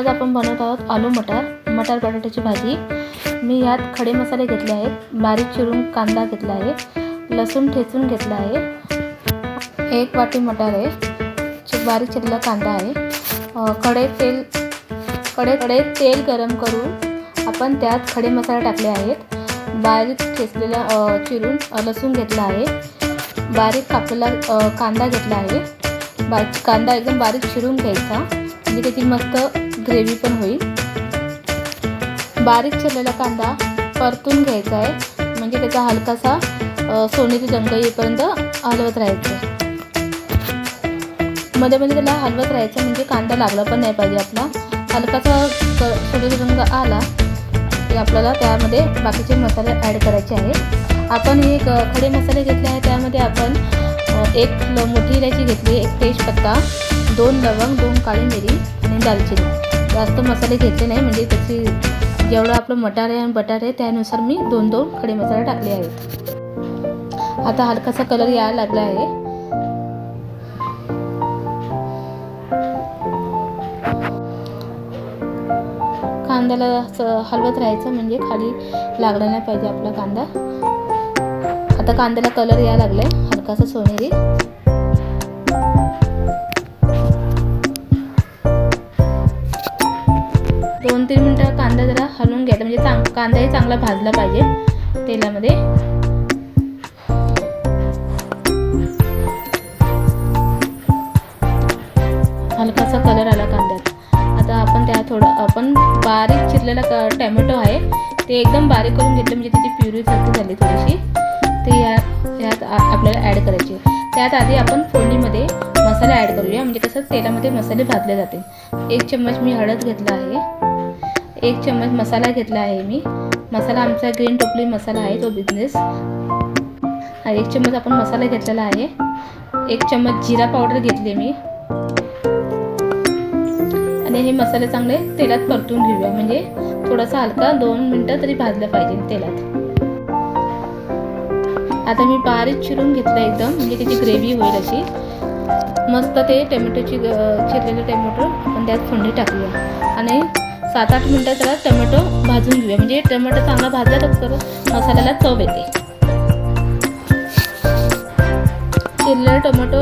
आज आपण बनवत आहोत आलू मटार मटार बटाट्याची भाजी. मी यात खडे मसाले घेतले आहेत बारीक चिरून कांदा घेतला आहे लसूण ठेचून घेतला आहे. एक वाटी मटार आहे चि- बारीक चिरलेला कांदा आहे. कडे तेल कडे कडे तेल गरम करून आपण त्यात खडे मसाले टाकले आहेत. बारीक ठेचलेला चिरून लसूण घेतला आहे. बारीक कापलेला कांदा घेतला आहे. बा कांदा एकदम बारीक चिरून घ्यायचा. म्हणजे त्याची मस्त ग्रेव्ही पण होईल. बारीक चिरलेला कांदा परतून घ्यायचा आहे. म्हणजे त्याचा हलकासा सोनेरी रंग येईपर्यंत हलवत राहायचं मध्ये मध्ये त्याला हलवत राहायचं म्हणजे कांदा लागला पण नाही पाहिजे आपला. हलकासा सोनेरी रंग आला की आपल्याला त्यामध्ये बाकीचे मसाले ॲड करायचे आहे. आपण हे खडे मसाले घेतले आहे त्यामध्ये आपण एक मोठी इलायची घेतली एक तेजपत्ता दोन लवंग दोन काळी मिरी आणि दालचिनी. जास्त मसाले घेतले नाही. म्हणजे त्याची जेवढं आपलं मटार आहे आणि बटार आहे त्यानुसार मी दोन दोन खडे मसाले टाकले आहेत. आता हलकासा कलर यायला लागला आहे. कांद्याला असं हलवत राहायचं म्हणजे खाली लागला नाही पाहिजे आपला कांदा. आता कांद्याला कलर यायला लागलाय. हलकासा सोनेरी. म्हणजे चांग कांदाही चांगला भाजला पाहिजे तेलामध्ये. हलकासा कलर आला कांद्यात. आता आपण त्या थोडं आपण बारीक चिरलेला क टॅमॅटो आहे ते एकदम बारीक करून घेतलं म्हणजे त्याची प्युरी सारखी झाली थोडीशी. ते या यात आपल्याला ॲड करायची त्यात आधी आपण फोडणीमध्ये मसाला ॲड करूया म्हणजे कसं तेलामध्ये मसाले भाजले जाते एक चम्मच मी हळद घेतला आहे. एक चम्मच मसाला घेतला आहे मी. मसाला आमचा ग्रीन टोपली मसाला आहे तो बिझनेस हा एक चम्मच आपण मसाला घेतलेला आहे. एक चम्मच जिरा पावडर घेतली मी. आणि हे मसाले चांगले तेलात परतून घेऊया. म्हणजे थोडासा हलका दोन मिनटं तरी भाजलं पाहिजे तेलात. आता मी बारीक चिरून घेतलं एकदम म्हणजे त्याची ग्रेव्ही होईल अशी. मस्त ते टोमॅटोची ग- चिरलेले टोमॅटो आपण त्यात फोडणी टाकूया. आणि सात आठ मिनटं त्याला टमॅटो भाजून घेऊया. म्हणजे टमॅटो चांगला भाजला तर मसाल्याला चव येते. चिरलेला टोमॅटो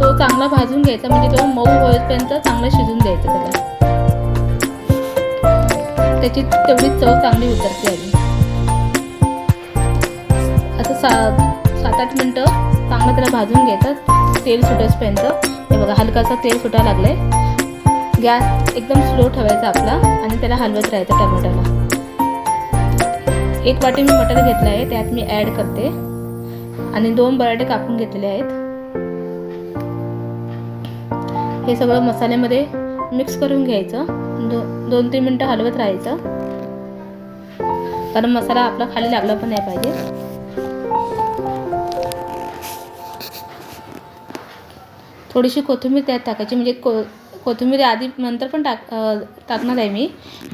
तो चांगला भाजून घ्यायचा. म्हणजे तो मऊ होईपर्यंत चांगला शिजून द्यायचा त्याला. त्याची तेवढी चव चांगली उतरते आधी आता सा सात आठ मिनटं चांगलं त्याला भाजून घ्यायचं. तेल सुटेसपर्यंत. हे बघा हलकासा तेल सुटायला लागलाय. गॅस एकदम स्लो ठेवायचा आपला आणि त्याला हलवत राहायचं टमॅटोला एक वाटी मी मटर घेतला आहे त्यात मी ॲड करते. आणि दोन बराटे कापून घेतलेले आहेत. हे सगळं मसाल्यामध्ये मिक्स करून घ्यायचं. दो दोन तीन मिनटं हलवत राहायचं. कारण मसाला आपला खाली लागला पण नाही पाहिजे. थोडीशी कोथिंबीर त्यात टाकायची म्हणजे को कोथिंबीर आधी नंतर पण टाक टाकणार आहे मी.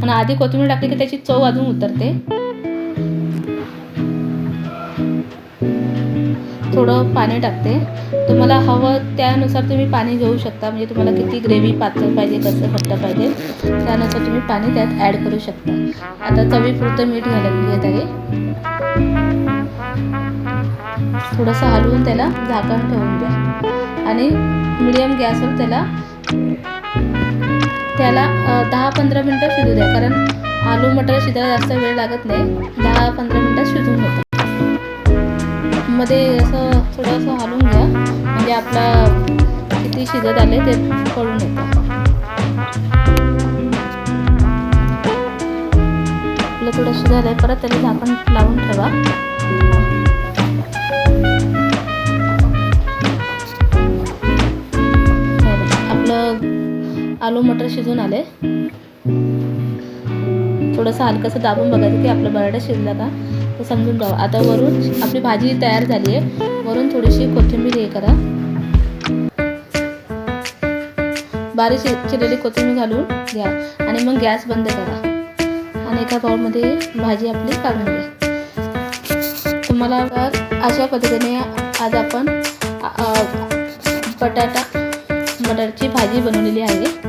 पण आधी कोथिंबीर टाकली की त्याची चव अजून उतरते. थोडं पाणी टाकते. तुम्हाला हवं त्यानुसार तुम्ही पाणी घेऊ शकता. म्हणजे तुम्हाला किती ग्रेव्ही पातळ पाहिजे कसं घट्ट पाहिजे त्यानुसार तुम्ही पाणी त्यात ॲड करू शकता. आता चवीपुरतं मीठ घालायला घेत आहे. थोडंसं हलवून त्याला झाकण ठेवून द्या. आणि मिडियम गॅसवर त्याला त्याला दहा पंधरा मिनटं शिजू द्या. कारण आलू मटर शिजायला जास्त वेळ लागत नाही. दहा पंधरा मिनटात शिजून होतं मध्ये असं थोडंसं हलवून घ्या. म्हणजे आपला किती शिजत आले ते कळून येतं. आपलं थोडं शिजायला आहे परत त्याला झाकण लावून ठेवा. आलू मटर शिजून आले. थोडंसं हलकंसं दाबून बघायचं की आपलं बटाटा शिजला का तर समजून जावं आता वरून आपली भाजी तयार झाली आहे वरून थोडीशी कोथिंबीर हे करा. बारीक चिरलेली कोथिंबीर घालून घ्या आणि मग गॅस बंद करा. आणि एका बाउलमध्ये भाजी आपली काढून घ्या. तुम्हाला अशा पद्धतीने आज आपण बटाटा मटरची भाजी बनवलेली आहे.